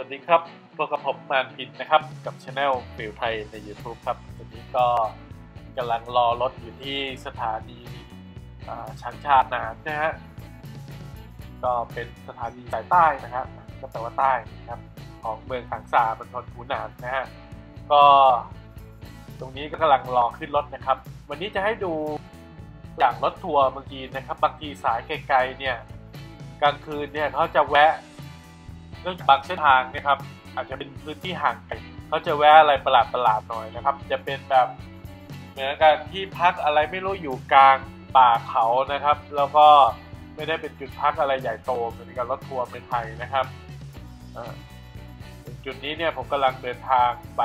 วัสดีครับพบกับผมมานพินนะครับ กับช anel ฟิลไทยใน YouTube ครับวันนี้ก็กำลังรอรถอยู่ที่สถานีชันชาตินานนะฮะก็เป็นสถานีสายใต้นะครับก็แปลว่าใต้นะครับ ของเมืองสังสาบนทนหูหนานนะฮะก็ตรงนี้ก็กำลังรอขึ้นรถนะครับ วันนี้จะให้ดูอย่างรถทัวร์บางทีนะครับ บางทีสายไกลๆเนี่ยกลางคืนเนี่ยเขาจะแวะ เรื่องบางเส้นทางนะครับอาจจะเป็นพื้นที่ห่างไกลเขาจะแวะอะไรประหลาดๆหน่อยนะครับ จะเป็นแบบเหมือนกันที่พักอะไรไม่รู้อยู่กลางป่าเขานะครับ แล้วก็ไม่ได้เป็นจุดพักอะไรใหญ่โตเหมือนกับรถทัวร์เป็นไทยนะครับจุดนี้เนี่ยผมกำลังเดินทางไป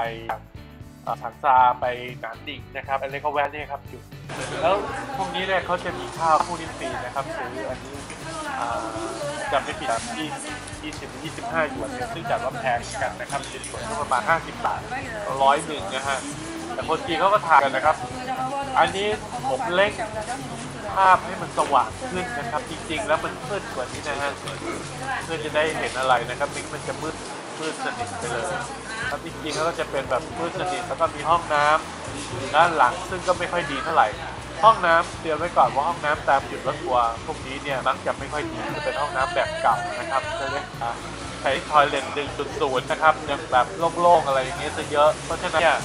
ถังซาไปหนานดิ่งนะครับ อันนี้เขาแวะเนี่ยครับจุดแล้วพวกนี้เนี่ยเขาจะมีข้าวผู้นิฟรีนะครับซื้ออันนี้จำไม่ผิดที่ ยี่สิบยี่สิบห้าหยวนเนี่ยซึ่งจัดว่าแพงกันนะครับชิ้นส่วนก็ประมาณห้าสิบาทร้อยหนึ่งนะฮะแต่คนจีนเขาก็ทานกันนะครับ อันนี้ผมเล่งภาพให้มันสว่างขึ้นนะครับ จริง ๆ แล้วมันมืดกว่านี้นะฮะเพื่อจะได้เห็นอะไรนะครับมิกมันจะมืดมืดสนิทไปเลยครับจริงๆแล้วก็จะเป็นแบบมืดสนิทแล้วก็มีห้องน้ำด้านหลังซึ่งก็ไม่ค่อยดีเท่าไหร่ ห้องน้ำเตรียมไว้ก่อนว่าห้องน้ำตามจุดรถทัวร์พวกนี้เนี่ยมักจะไม่ค่อยดีจะเป็นห้องน้ำแบบเก่านะครับจะเรียกใช้ทอยเลนดึงจุดศูนย์นะครับยังแบบโล่งๆอะไรอย่างเงี้ยจะเยอะ เพราะฉะนั้นเนี่ย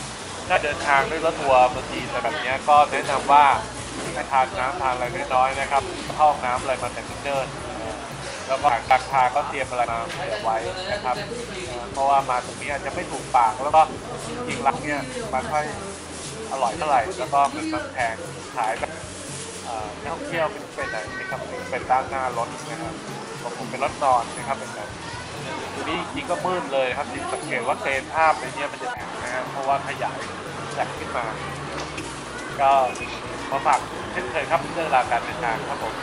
ถ้าเดินทางด้วยรถทัวร์บางทีอะไรแบบนี้ก็แนะนำว่าให้ทานน้ำทานอะไรน้อยๆนะครับเข้าห้องน้ำอะไรมาแต่เนิ่นแล้วก็ราคาก็เตรียมอะไรมาเผื่อไว้นะครับ เพราะว่ามาตรงนี้อาจจะไม่ถูกปากแล้วก็จริงๆรักเนี่ยมันค่อย อร่อยเท่าไหร่ แล้วก็มันมันแพงขายแบบนักท่องเที่ยวเป็นเป็นไหนนะครับเป็นด้านหน้ารถนะครับของผมเป็นรถนอนนะครับเป็นแบบตัวนี้จริงก็มืดเลยครับจิสังเกตว่าเซนภาพในนี้มันจะแตกนะครับเพราะว่าขยายแตกขึ้นมา ก็มาฝากเช่นเคยครับเรื่องราวการเดินทางครับผม